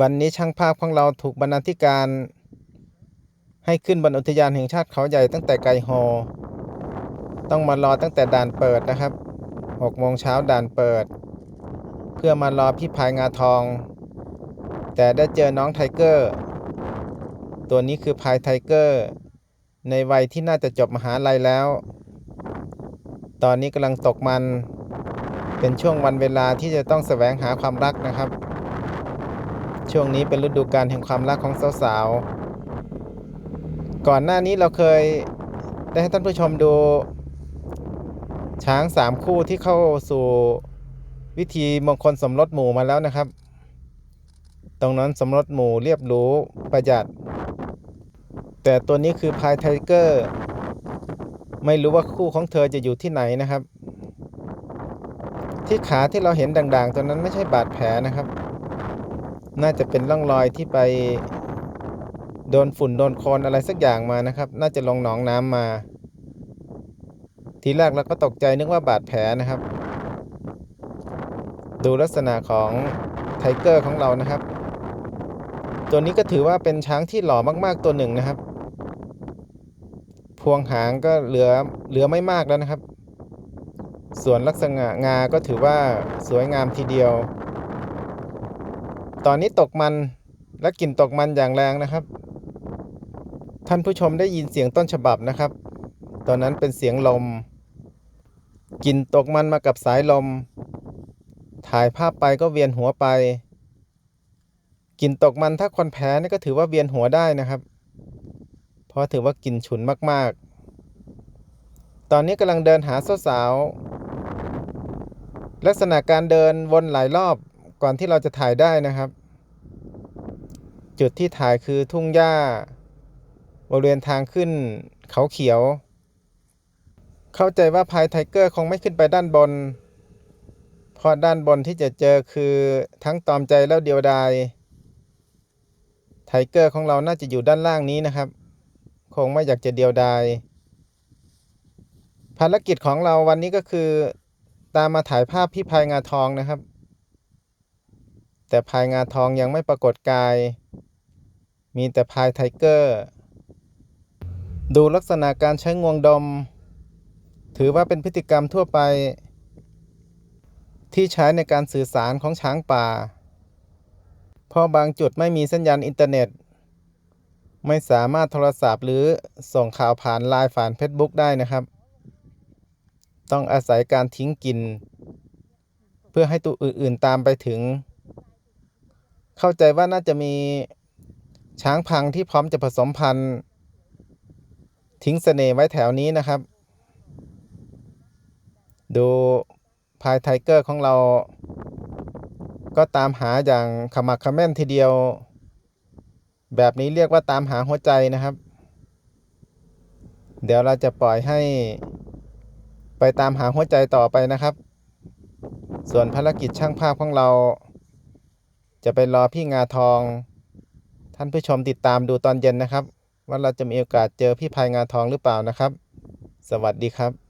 วันนี้ช่างภาพของเราถูกบรรณาธิการ ให้ขึ้นบนอุทยานแห่งชาติเขาใหญ่ตั้งแต่ไกลโฮต้องมารอตั้งแต่ด่านเปิดนะครับ6โมงเช้าด่านเปิด เพื่อมารอพี่พายงาทอง แต่ได้เจอน้องไทเกอร์ ตัวนี้คือพายไทเกอร์ ในวัยที่น่าจะจบมหาลัยแล้ว ตอนนี้กำลังตกมัน เป็นช่วงวันเวลาที่จะต้องแสวงหาความรักนะครับ ช่วงนี้เป็นฤดูกาลแห่งความรักของสาวๆ ก่อนหน้านี้เราเคยได้ให้ท่านผู้ชมดู ช้างสามคู่ที่เข้าสู่วิธีมงคลสมรสหมู่มาแล้วนะครับ ตรงนั้นสมรสหมู่เรียบหรูประหยัด แต่ตัวนี้คือพายไทเกอร์ไม่รู้ว่าคู่ของเธอจะอยู่ที่ไหนนะครับ ที่ขาที่เราเห็นด่างๆตัวนั้นไม่ใช่บาดแผลนะครับ น่าจะเป็นร่องรอยที่ไปโดนฝุ่นโดนโคลนอะไรสักอย่างมานะครับ น่าจะลงหนองน้ำมา ทีแรกเราก็ตกใจนึกว่าบาดแผลนะครับ ดูลักษณะของไทเกอร์ของเรานะครับ ตัวนี้ก็ถือว่าเป็นช้างที่หล่อมากๆตัวหนึ่งนะครับ พวงหางก็เหลือเหลือไม่มากแล้วนะครับ ส่วนลักษณะงาก็ถือว่าสวยงามทีเดียว ตอนนี้ตกมันและกลิ่นตกมันอย่างแรงนะครับ ท่านผู้ชมได้ยินเสียงต้นฉบับนะครับ ตอนนั้นเป็นเสียงลมกลิ่นตกมันมากับสายลม ถ่ายภาพไปก็เวียนหัวไปกลิ่นตกมันถ้าคนแพ้นี่ก็ถือว่าเวียนหัวได้นะครับ เพราะถือว่ากลิ่นฉุนมากๆ ตอนนี้กำลังเดินหาสาวๆลักษณะการเดินวนหลายรอบ ก่อนที่เราจะถ่ายได้นะครับ จุดที่ถ่ายคือทุ่งหญ้า บริเวณทางขึ้นเขาเขียว เข้าใจว่าพายไทเกอร์คงไม่ขึ้นไปด้านบน เพราะด้านบนที่จะเจอคือทั้งตอมใจแล้วเดียวดายไทเกอร์ของเราน่าจะอยู่ด้านล่างนี้นะครับ คงไม่อยากจะเดียวดาย ภารกิจของเราวันนี้ก็คือ ตามมาถ่ายภาพพี่พายงาทองนะครับ แต่พายงาทองยังไม่ปรากฏกาย มีแต่พายไทเกอร์ ดูลักษณะการใช้งวงดม ถือว่าเป็นพฤติกรรมทั่วไป ที่ใช้ในการสื่อสารของช้างป่า เพราะบางจุดไม่มีสัญญาณอินเทอร์เน็ต ไม่สามารถโทรศัพท์หรือส่งข่าวผ่านไลน์ผ่านเฟซบุ๊กได้นะครับ ต้องอาศัยการทิ้งกิน เพื่อให้ตัวอื่นๆตามไปถึง เข้าใจว่าน่าจะมีช้างพังที่พร้อมจะผสมพันธุ์ ทิ้งเสน่ห์ไว้แถวนี้นะครับ ดูพายไทเกอร์ของเรา ก็ตามหาอย่างขมักขม้นทีเดียว แบบนี้เรียกว่าตามหาหัวใจนะครับ เดี๋ยวเราจะปล่อยให้ไปตามหาหัวใจต่อไปนะครับ ส่วนภารกิจช่างภาพของเรา จะไปรอพี่งาทอง ท่านผู้ชมติดตามดูตอนเย็นนะครับ ว่าเราจะมีโอกาสเจอพี่พายงาทองหรือเปล่านะครับ สวัสดีครับ